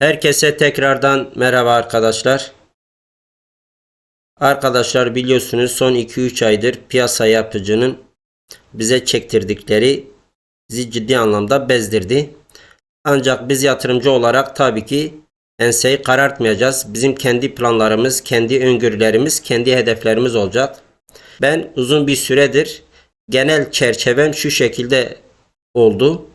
Herkese tekrardan merhaba arkadaşlar. Arkadaşlar biliyorsunuz son 2-3 aydır piyasa yapıcının bize çektirdikleri bizi ciddi anlamda bezdirdi. Ancak biz yatırımcı olarak tabii ki enseyi karartmayacağız. Bizim kendi planlarımız, kendi öngörülerimiz, kendi hedeflerimiz olacak. Ben uzun bir süredir genel çerçevem şu şekilde oldu.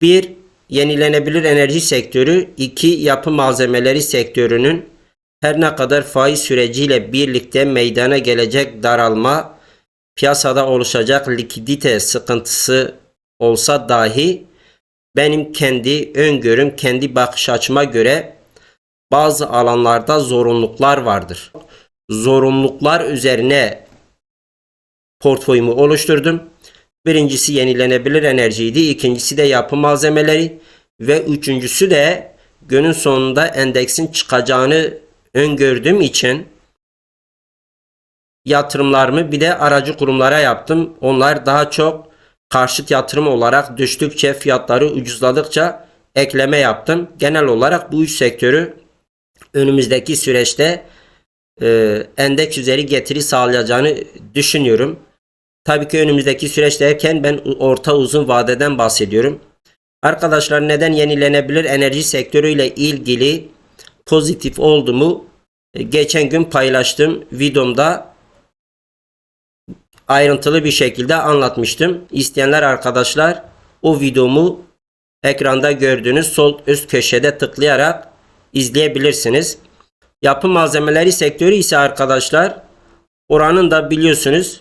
Bir, yenilenebilir enerji sektörü, iki, yapı malzemeleri sektörünün her ne kadar faiz süreciyle birlikte meydana gelecek daralma, piyasada oluşacak likidite sıkıntısı olsa dahi benim kendi öngörüm, kendi bakış açıma göre bazı alanlarda zorunluluklar vardır. Zorunluluklar üzerine portföyümü oluşturdum. Birincisi yenilenebilir enerjiydi. ikincisi de yapı malzemeleri. Ve üçüncüsü de günün sonunda endeksin çıkacağını öngördüğüm için yatırımlarımı bir de aracı kurumlara yaptım. Onlar daha çok karşıt yatırım olarak düştükçe fiyatları ucuzladıkça ekleme yaptım. Genel olarak bu üç sektörü önümüzdeki süreçte e, endeks üzeri getiri sağlayacağını düşünüyorum. Tabii ki önümüzdeki süreç derken ben orta uzun vadeden bahsediyorum. Arkadaşlar neden yenilenebilir enerji sektörüyle ilgili pozitif olduğumu e, geçen gün paylaştım videomda ayrıntılı bir şekilde anlatmıştım. İsteyenler arkadaşlar o videomu ekranda gördüğünüz sol üst köşede tıklayarak izleyebilirsiniz. Yapı malzemeleri sektörü ise arkadaşlar oranın da biliyorsunuz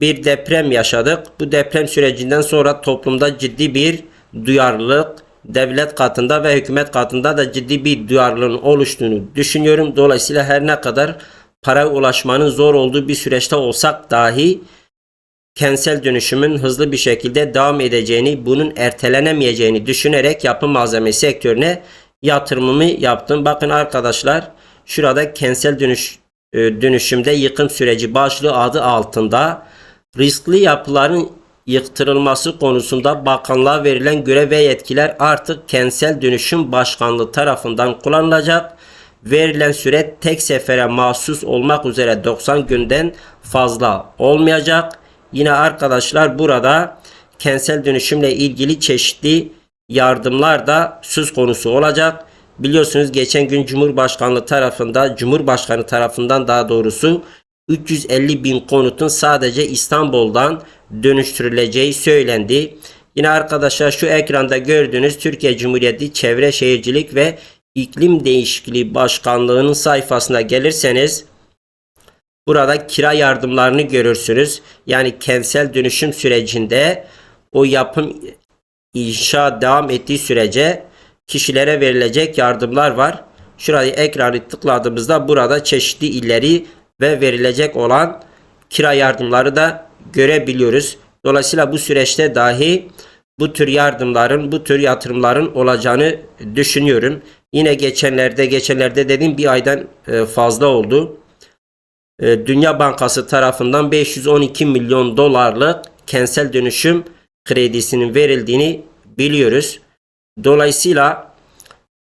bir deprem yaşadık. Bu deprem sürecinden sonra toplumda ciddi bir duyarlılık, devlet katında ve hükümet katında da ciddi bir duyarlılığın oluştuğunu düşünüyorum. Dolayısıyla her ne kadar para ulaşmanın zor olduğu bir süreçte olsak dahi kentsel dönüşümün hızlı bir şekilde devam edeceğini, bunun ertelenemeyeceğini düşünerek yapı malzeme sektörüne yatırımımı yaptım. Bakın arkadaşlar şurada kentsel dönüş e, dönüşümde yıkım süreci başlığı adı altında riskli yapıların yıktırılması konusunda bakanlığa verilen görev ve yetkiler artık kentsel dönüşüm başkanlığı tarafından kullanılacak. Verilen süre tek sefere mahsus olmak üzere 90 günden fazla olmayacak. Yine arkadaşlar burada kentsel dönüşümle ilgili çeşitli yardımlar da söz konusu olacak. Biliyorsunuz geçen gün Cumhurbaşkanlığı tarafında, Cumhurbaşkanı tarafından daha doğrusu 350 bin konutun sadece İstanbul'dan dönüştürüleceği söylendi. Yine arkadaşlar şu ekranda gördüğünüz Türkiye Cumhuriyeti Çevre Şehircilik ve İklim Değişikliği Başkanlığı'nın sayfasına gelirseniz burada kira yardımlarını görürsünüz. Yani kentsel dönüşüm sürecinde o yapım inşa devam ettiği sürece kişilere verilecek yardımlar var. Şurayı ekranı tıkladığımızda burada çeşitli illeri ve verilecek olan kira yardımları da görebiliyoruz. Dolayısıyla bu süreçte dahi bu tür yardımların, bu tür yatırımların olacağını düşünüyorum. Yine geçenlerde, geçenlerde dediğim bir aydan e, fazla oldu. E, Dünya Bankası tarafından 512 milyon dolarlık kentsel dönüşüm kredisinin verildiğini biliyoruz. Dolayısıyla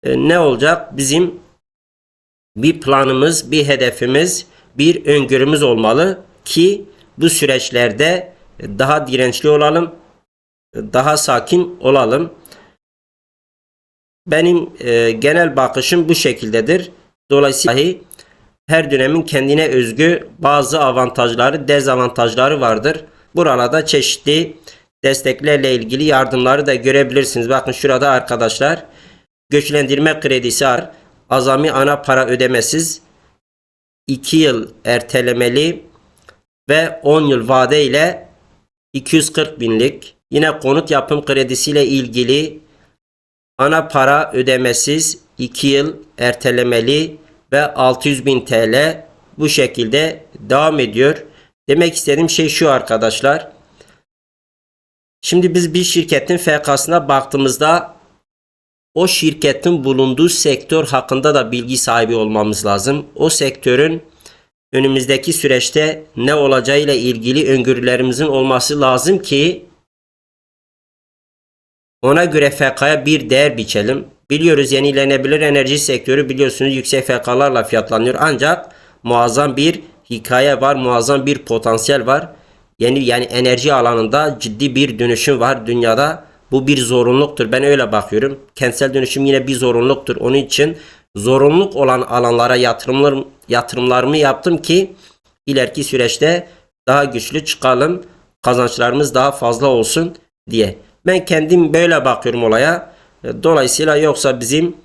e, ne olacak? Bizim bir planımız, bir hedefimiz, bir öngörümüz olmalı ki bu süreçlerde daha dirençli olalım, daha sakin olalım. Benim e, genel bakışım bu şekildedir. Dolayısıyla her dönemin kendine özgü bazı avantajları, dezavantajları vardır. Buralarda çeşitli desteklerle ilgili yardımları da görebilirsiniz. Bakın şurada arkadaşlar göçlendirme kredisi var. Azami ana para ödemesiz 2 yıl ertelemeli ve 10 yıl vade ile 240 binlik. Yine konut yapım kredisiyle ilgili ana para ödemesiz 2 yıl ertelemeli ve 600 bin TL bu şekilde devam ediyor. Demek istediğim şey şu arkadaşlar. Şimdi biz bir şirketin FK'sına baktığımızda o şirketin bulunduğu sektör hakkında da bilgi sahibi olmamız lazım. O sektörün önümüzdeki süreçte ne olacağıyla ilgili öngörülerimizin olması lazım ki ona göre FK'ya bir değer biçelim. Biliyoruz yenilenebilir enerji sektörü biliyorsunuz yüksek fiyatlarla fiyatlanıyor. Ancak muazzam bir hikaye var, muazzam bir potansiyel var. Yeni yani enerji alanında ciddi bir dönüşüm var dünyada. Bu bir zorunluluktur. Ben öyle bakıyorum. Kentsel dönüşüm yine bir zorunluluktur. Onun için zorunluluk olan alanlara yatırımlar, yatırımlarımı yaptım ki ileriki süreçte daha güçlü çıkalım. Kazançlarımız daha fazla olsun diye. Ben kendim böyle bakıyorum olaya. Dolayısıyla yoksa bizim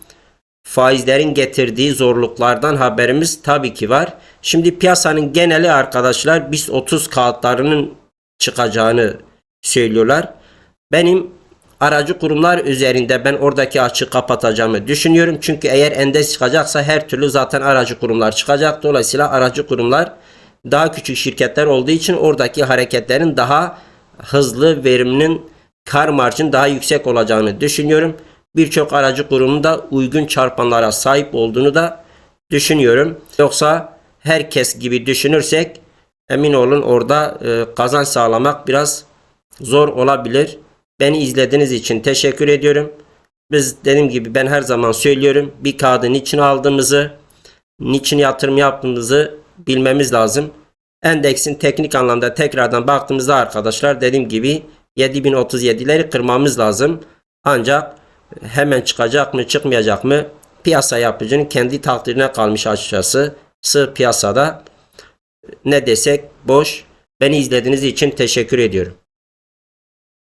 faizlerin getirdiği zorluklardan haberimiz tabii ki var. Şimdi piyasanın geneli arkadaşlar biz 30 kağıtlarının çıkacağını söylüyorlar. Benim aracı kurumlar üzerinde ben oradaki açığı kapatacağımı düşünüyorum. Çünkü eğer endeks çıkacaksa her türlü zaten aracı kurumlar çıkacak. Dolayısıyla aracı kurumlar daha küçük şirketler olduğu için oradaki hareketlerin daha hızlı veriminin kar marjın daha yüksek olacağını düşünüyorum. Birçok aracı kurumun da uygun çarpanlara sahip olduğunu da düşünüyorum. Yoksa herkes gibi düşünürsek emin olun orada e, kazanç sağlamak biraz zor olabilir. Beni izlediğiniz için teşekkür ediyorum. Biz dediğim gibi ben her zaman söylüyorum bir kağıdı niçin aldığımızı, niçin yatırım yaptığımızı bilmemiz lazım. Endeksin teknik anlamda tekrardan baktığımızda arkadaşlar dediğim gibi 7037'leri kırmamız lazım. Ancak hemen çıkacak mı çıkmayacak mı piyasa yapıcının kendi takdirine kalmış açıkçası. Sığ piyasada ne desek boş. Beni izlediğiniz için teşekkür ediyorum.